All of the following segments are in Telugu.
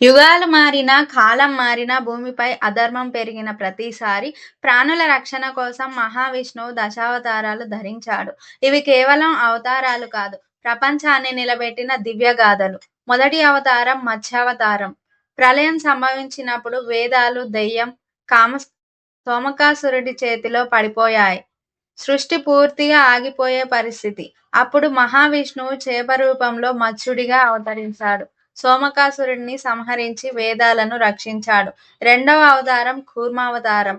యుగాలు మారినా, కాలం మారినా భూమిపై అధర్మం పెరిగిన ప్రతిసారి ప్రాణుల రక్షణ కోసం మహావిష్ణువు దశావతారాలు ధరించాడు. ఇవి కేవలం అవతారాలు కాదు, ప్రపంచాన్ని నిలబెట్టిన దివ్యగాథలు. మొదటి అవతారం మత్స్యావతారం. ప్రళయం సంభవించినప్పుడు వేదాలు, దెయ్యం, కామ సోమకాసురుడి చేతిలో పడిపోయాయి. సృష్టి పూర్తిగా ఆగిపోయే పరిస్థితి. అప్పుడు మహావిష్ణువు చేప రూపంలో మత్స్యుడిగా అవతరించాడు. సోమకాసురుడిని సంహరించి వేదాలను రక్షించాడు. రెండవ అవతారం కూర్మావతారం.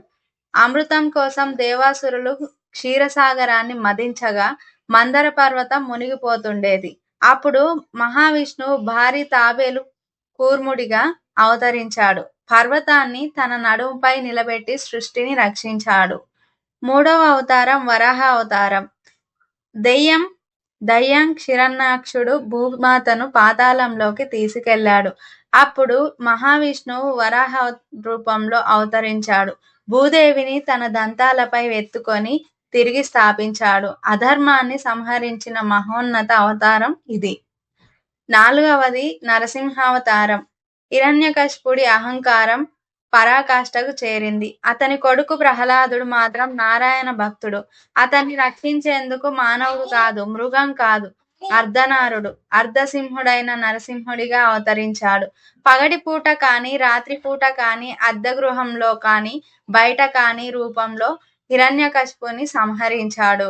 అమృతం కోసం దేవాసురులు క్షీరసాగరాన్ని మదించగా మందర పర్వతం మునిగిపోతుండేది. అప్పుడు మహావిష్ణువు భారీ తాబేలు కూర్ముడిగా అవతరించాడు. పర్వతాన్ని తన నడుముపై నిలబెట్టి సృష్టిని రక్షించాడు. మూడవ అవతారం వరాహ అవతారం. దెయ్యం దయ్యం క్షిరన్నాక్షుడు భూమాతను పాతాళంలోకి తీసుకెళ్ళాడు. అప్పుడు మహావిష్ణువు వరాహ రూపంలో అవతరించాడు. భూదేవిని తన దంతాలపై ఎత్తుకొని తిరిగి స్థాపించాడు. అధర్మాన్ని సంహరించిన మహోన్నత అవతారం ఇది. నాలుగవది నరసింహావతారం. హిరణ్యకశిపుడి అహంకారం పరాకాష్ఠకు చేరింది. అతని కొడుకు ప్రహ్లాదుడు మాత్రం నారాయణ భక్తుడు. అతన్ని రక్షించేందుకు మానవుడు కాదు, మృగం కాదు, అర్ధనారుడు, అర్ధసింహుడైన నరసింహుడిగా అవతరించాడు. పగటిపూట కానీ, రాత్రిపూట కానీ, అద్దెగృహంలో కానీ, బయట కానీ రూపంలో హిరణ్యకశిపుని సంహరించాడు.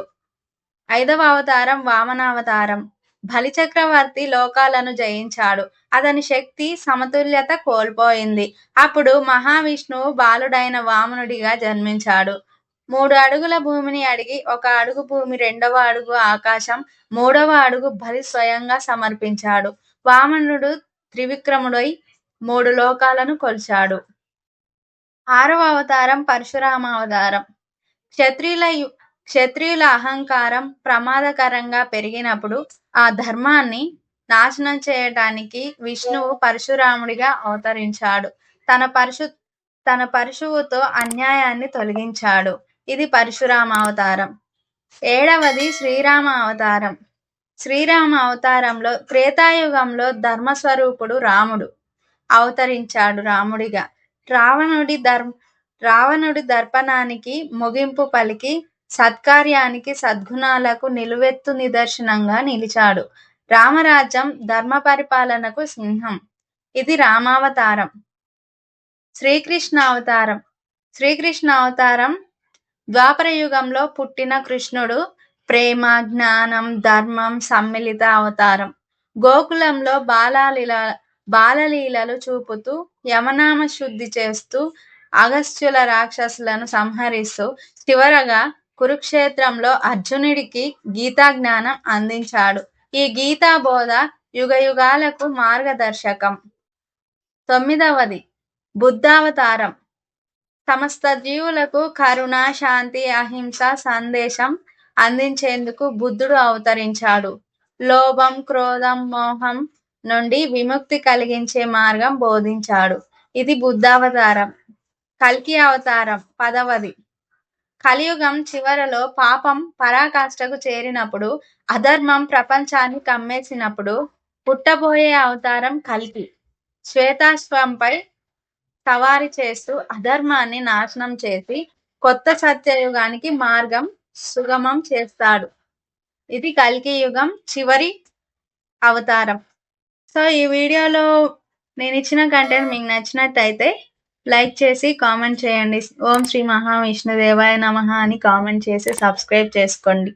ఐదవ అవతారం వామనావతారం. బలిచక్రవర్తి లోకాలను జయించాడు. అతని శక్తి సమతుల్యత కోల్పోయింది. అప్పుడు మహావిష్ణువు బాలుడైన వామనుడిగా జన్మించాడు. మూడు అడుగుల భూమిని అడిగి, ఒక అడుగు భూమి, రెండవ అడుగు ఆకాశం, మూడవ అడుగు బలి స్వయంగా సమర్పించాడు. వామనుడు త్రివిక్రముడై మూడు లోకాలను కొలిచాడు. ఆరవ అవతారం పరశురామ అవతారం క్షత్రియుల క్షత్రియుల అహంకారం ప్రమాదకరంగా పెరిగినప్పుడు ఆ ధర్మాన్ని నాశనం చేయటానికి విష్ణువు పరశురాముడిగా అవతరించాడు. తన పరశు తన పరశువుతో అన్యాయాన్ని తొలగించాడు. ఇది పరశురామ అవతారం ఏడవది శ్రీరామ అవతారం. శ్రీరామ అవతారంలో త్రేతాయుగంలో ధర్మస్వరూపుడు రాముడు అవతరించాడు రాముడిగా. రావణుడి ధర్మ రావణుడి దర్పణానికి ముగింపు పలికి సత్కార్యానికి, సద్గుణాలకు నిలువెత్తు నిదర్శనంగా నిలిచాడు. రామరాజ్యం ధర్మ పరిపాలనకు సింహం. ఇది రామావతారం. శ్రీకృష్ణ అవతారం. శ్రీకృష్ణ అవతారం ద్వాపర యుగంలో పుట్టిన కృష్ణుడు ప్రేమ, జ్ఞానం, ధర్మం సమ్మిళిత అవతారం. గోకులంలో బాలలీల బాలలీలలు చూపుతూ, యమనామ శుద్ధి చేస్తూ, అగస్త్యుల రాక్షసులను సంహరిస్తూ, చివరగా కురుక్షేత్రంలో అర్జునుడికి గీతా జ్ఞానం అందించాడు. ఈ గీతా బోధ యుగయుగాలకు మార్గదర్శకం. తొమ్మిదవది బుద్ధావతారం. సమస్త జీవులకు కరుణ, శాంతి, అహింస సందేశం అందించేందుకు బుద్ధుడు అవతరించాడు. లోభం, క్రోధం, మోహం నుండి విముక్తి కలిగించే మార్గం బోధించాడు. ఇది బుద్ధావతారం. కల్కి అవతారం. పదవది కలియుగం చివరలో పాపం పరాకాష్ఠకు చేరినప్పుడు, అధర్మం ప్రపంచాన్ని కమ్మేసినప్పుడు పుట్టబోయే అవతారం కల్కి. శ్వేతాశ్వంపై సవారి చేస్తూ అధర్మాన్ని నాశనం చేసి కొత్త సత్యయుగానికి మార్గం సుగమం చేస్తాడు. ఇది కల్కి యుగం చివరి అవతారం. సో ఈ వీడియోలో నేను ఇచ్చిన కంటెంట్ మీకు నచ్చినట్టయితే లైక్ చేసి కామెంట్ చేయండి. ఓం శ్రీ మహావిష్ణుదేవాయ నమ అని కామెంట్ చేసి సబ్స్క్రైబ్ చేసుకోండి.